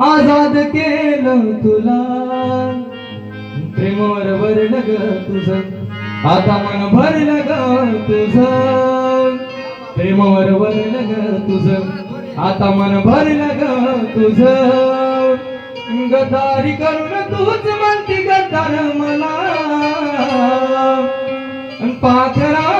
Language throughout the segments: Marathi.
आजाद केलं तुला. प्रेमावर भरलं ग तुझ. आता मन भरलं ग तुझ. प्रेमावर भरलं ग तुझ. आता मन भरलं ग तुझ. गदारी करून तूच म्हणती गद्दार मला. पाखरा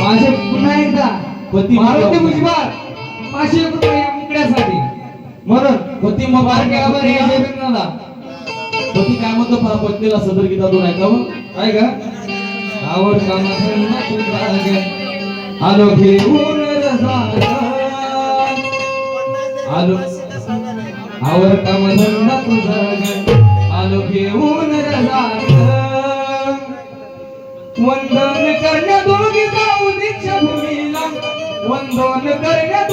माझे पुन्हा एकदा. पती मारुती मुजबार. पाचशे रुपये या मुकड्यासाठी म्हणून पती मग हे. पती काय म्हणतो? पत्नीला सदर गीतातून ऐकावं आहे का आवर काम धंदा तुझा ग. आलो घेऊन. आलो. आवर काम वंदन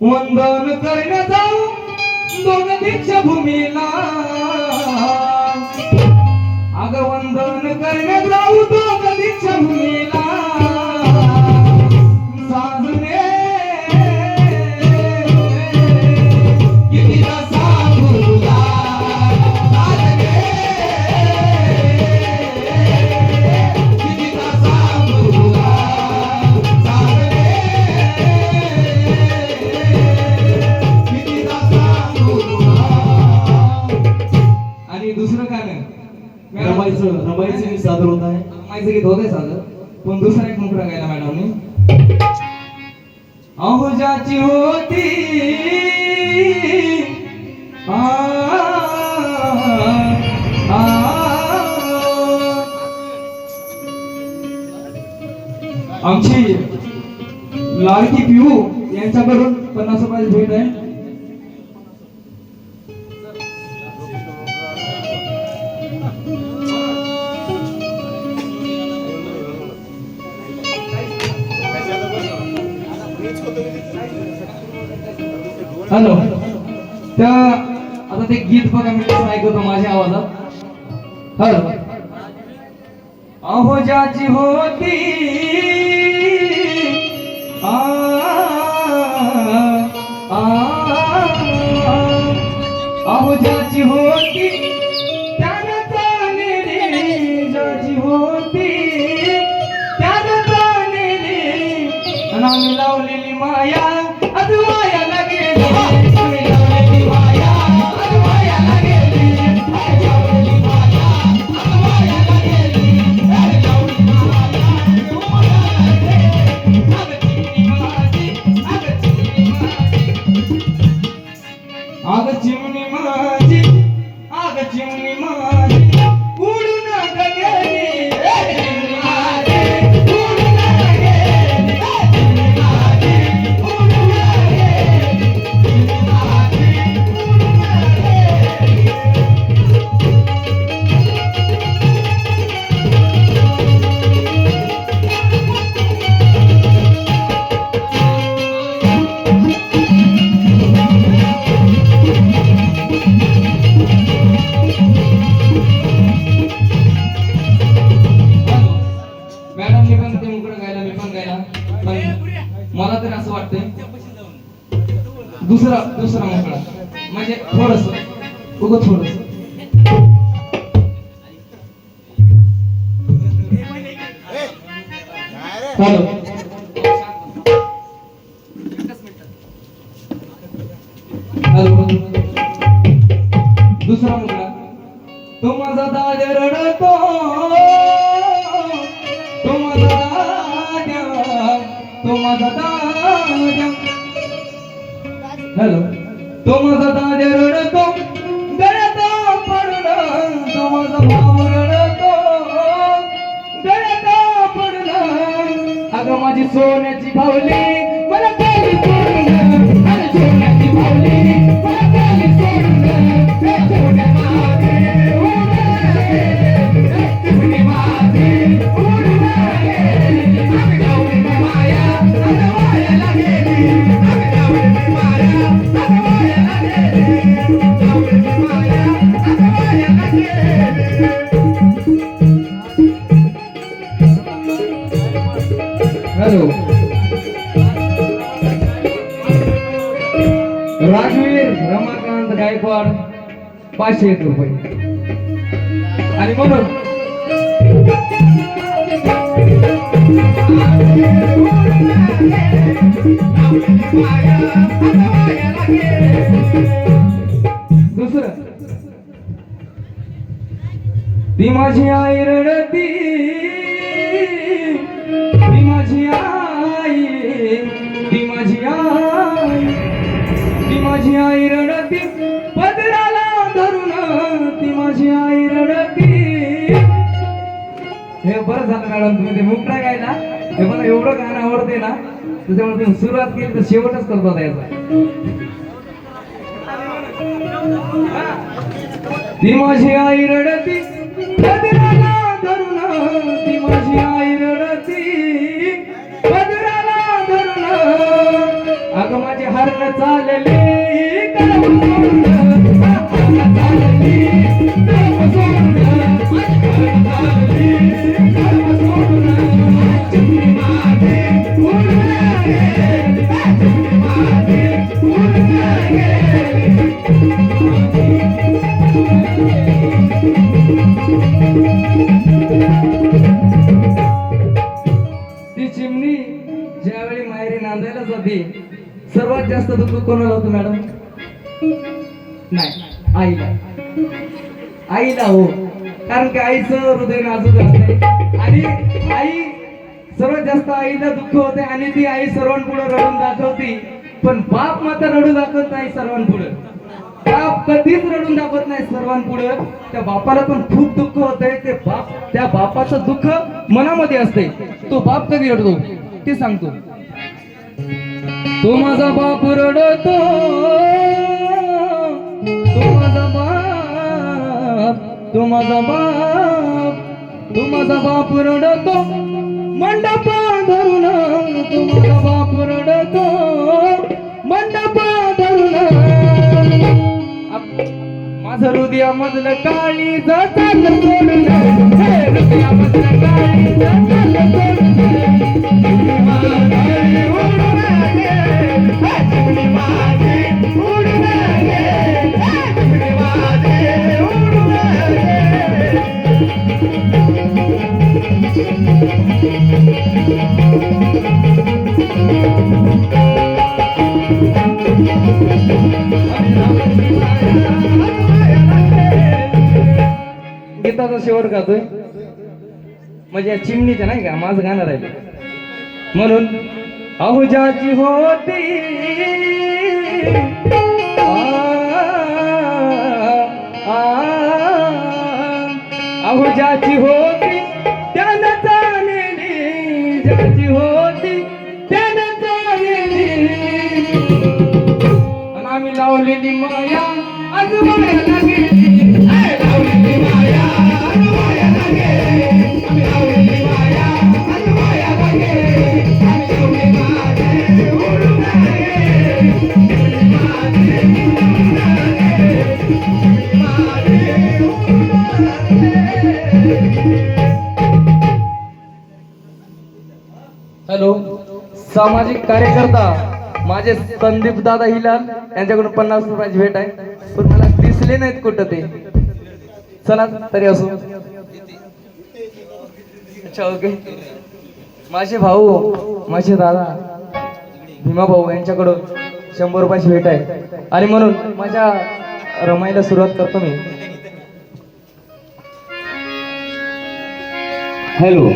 वंदन करण्या जाऊ दोन दीक्षा भूमीला अग वंदन करण्या जाऊ दोन दीक्षा भूमीला रमाईचं रमाईचं गीत सादर होत आहे. माझं गीत आहे साजरा पण दुसरा एक मुकडा गायला मॅडमने अहो ज्याची होती आ, आमची लाडकी पिऊ यांच्याकडून पन्नास रुपयाची भेट आहे. हॅलो. त्या आता ते गीत बघा मी कसं ऐकवतो माझ्या आवाजात. हॅलो. अहो ज्याची होती. आ, आ, अहो ज्याची होती. दुसरा दुसरा मोकळा. म्हणजे थोडस. उगं थोडस. हॅलो हॅलो दुसरा मोकळा. तो माझा दाद्या रडतो तो माझा दाद्या तो माझा दाद्या हॅलो. तो माझा दाद्या रडतो गळ्यात पडलं. तो माझा भाऊ रडतो गळ्यात पडलं. अगं माझी सोन्याची भावली मला काली सोन्याची भावली मला सोन्या हॅलो. राजवीर रमाकांत गायकवाड पाचशे एक रुपये. आणि म्हणून दुसरं. ती माझी आई रडती. माझी आई ती माझी आई रडती पदराला धरून ती माझी आई रडती. हे बरं झालं मॅडम तुम्ही ते मुकटा ना हे मला एवढं गाणं आवडते ना त्याच्यामुळे तुम्ही सुरुवात केली तर शेवटच करतो आता याचा. ती माझी आई रडती पदराला धरून ती माझी आई रडती. अगं हर हरण चालली. आईला हो. कारण की आईचं हृदय नाजूक असते आणि आई सर्वात जास्त आईला दुःख होते आणि ती आई सर्वांपुढे रडून दाखवते. पण बाप मात्र रडू दाखवत नाही सर्वांपुढे. बाप कधीच रडून दाखवत नाही सर्वांपुढे. त्या बापाला पण खूप दुःख होतंय. ते बाप त्या बापाचं दुःख मनामध्ये असते तो बाप कधी रडतो? ते सांगतो. तो माझा बाप रडतो. तो माझा बाप तू माझा बाप तू माझा बाप रडतो मंडपा धरून तू माझा बाप रडतो मंडपा धरून. आप- माझं हृदया मधलं काळी जातात सोडून काळी जातात माझी गातोय म्हणजे या चिमणीच्या नाही का माझं गाणं राहिलं म्हणून अहुजाची होती अहुजाची होती त्यानं जाणली. ज्याची होती त्यानं जाणली. आणि आम्ही लावलेली माया आज मायाला सामाजिक कार्यकर्ता माझे संदीप दादा हिलाल यांच्याकडून पन्नास रुपयाची भेट आहे. पण मला दिसले नाहीत कुठं ते. चला तरी असो. अच्छा ओके. माझे भाऊ माझे दादा भीमा भाऊ यांच्याकडून शंभर रुपयाची भेट आहे. आणि म्हणून माझ्या रमाईला सुरुवात करतो मी. हॅलो.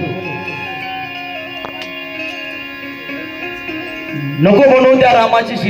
नको म्हणून त्या रामाची सीता